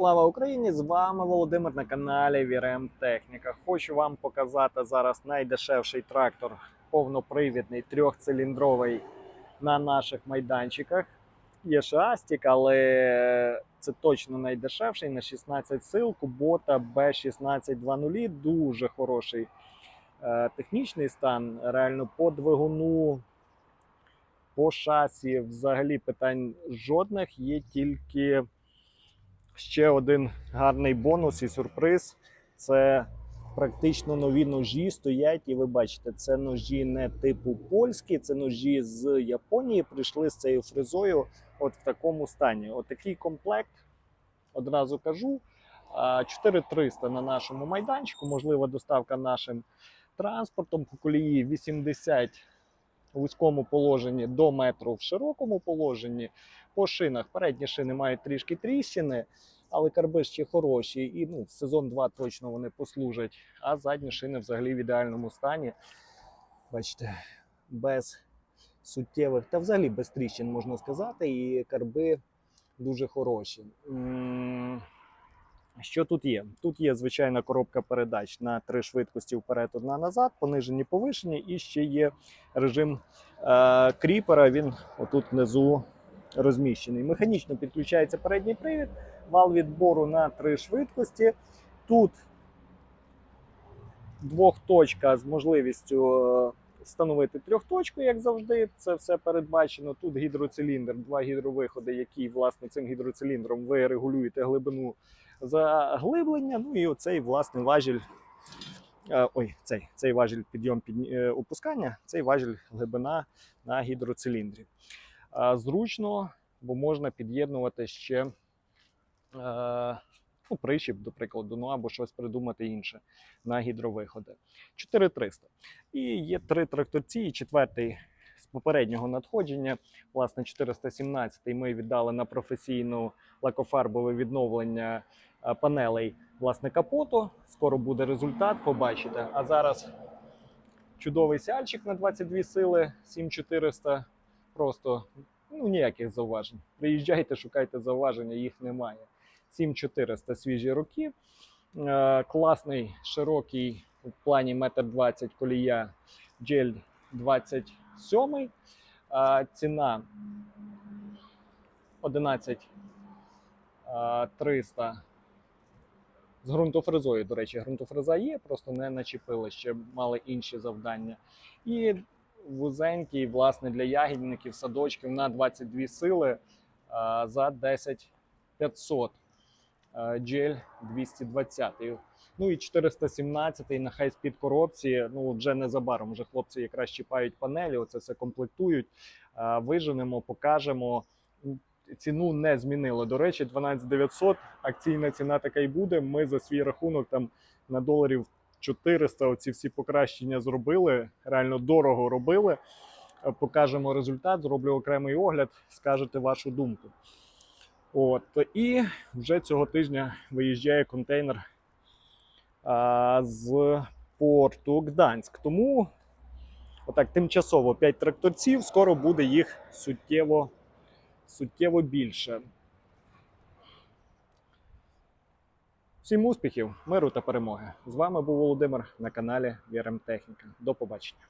слава Україні! З вами Володимир на каналі Вірем Техніка. Хочу вам показати зараз найдешевший трактор повнопривідний, трьохциліндровий на наших майданчиках. Є ще Астік, але це точно найдешевший на 16 сил. Кубота B1620. Дуже хороший е, технічний стан. Реально по двигуну, по шасі взагалі питань жодних. Є тільки ще один гарний бонус і сюрприз. Це практично нові ножі стоять, і ви бачите, це ножі не типу польські, це ножі з Японії. Прийшли з цією фрезою от в такому стані. Отакий комплект, одразу кажу. 4300 на нашому майданчику, можлива доставка нашим транспортом по колії 80 у вузькому положенні до метру в широкому положенні. По шинах передні шини мають трішки тріщини, але карби ще хороші. І ну, сезон 2 точно вони послужать. А задні шини взагалі в ідеальному стані. Бачите, без суттєвих та взагалі без тріщин можна сказати, і карби дуже хороші. Що тут є? Тут є звичайна коробка передач на три швидкості вперед, одна назад, понижені, повишені, і ще є режим е, кріпера. Він отут внизу розміщений. Механічно підключається передній привід, вал відбору на три швидкості. Тут двохточка з можливістю е, встановити трьохточку, як завжди. Це все передбачено. Тут гідроциліндр, два гідровиходи, які власне цим гідроциліндром ви регулюєте глибину заглиблення. Ну і оцей власне важіль. е, Ой, цей, цей важіль підйом під е, опускання, цей важіль глибина на гідроциліндрі. Зручно, бо можна під'єднувати ще е, ну, прищіп, до прикладу, ну або щось придумати інше на гідровиходи. 4300. І є три тракторці, і четвертий з попереднього надходження. Власне, 417 ми віддали на професійну лакофарбове відновлення е, панелей власне капоту. Скоро буде результат, побачите. А зараз чудовий сяльчик на 22 сили, 7400. Просто ну, ніяких зауважень. Приїжджайте, шукайте зауваження, їх немає. 7400 свіжі роки. Е, класний, широкий у плані 1,20 м колія джель 27. Е, ціна 11 е, 300 з ґрунтофрезою, до речі, ґрунтофреза є, просто не начепили ще мали інші завдання. І вузенький, власне, для ягідників, садочків на 22 сили за 10 500. Джель 220. Ну і 417 на хай-спід коробці. Ну, вже незабаром. Вже хлопці якраз чіпають панелі, оце все комплектують. Виженемо, покажемо. Ціну не змінили. До речі, 12 900. Акційна ціна така й буде. Ми за свій рахунок там на доларів 400 оці всі покращення зробили. Реально дорого робили. Е, Покажемо результат, зроблю окремий огляд, скажете вашу думку. От, і вже цього тижня виїжджає контейнер а, з порту Гданськ. Тому отак тимчасово 5 тракторців, скоро буде їх суттєво, суттєво більше. Всім успіхів, миру та перемоги! З вами був Володимир на каналі Вірем Техніка. До побачення.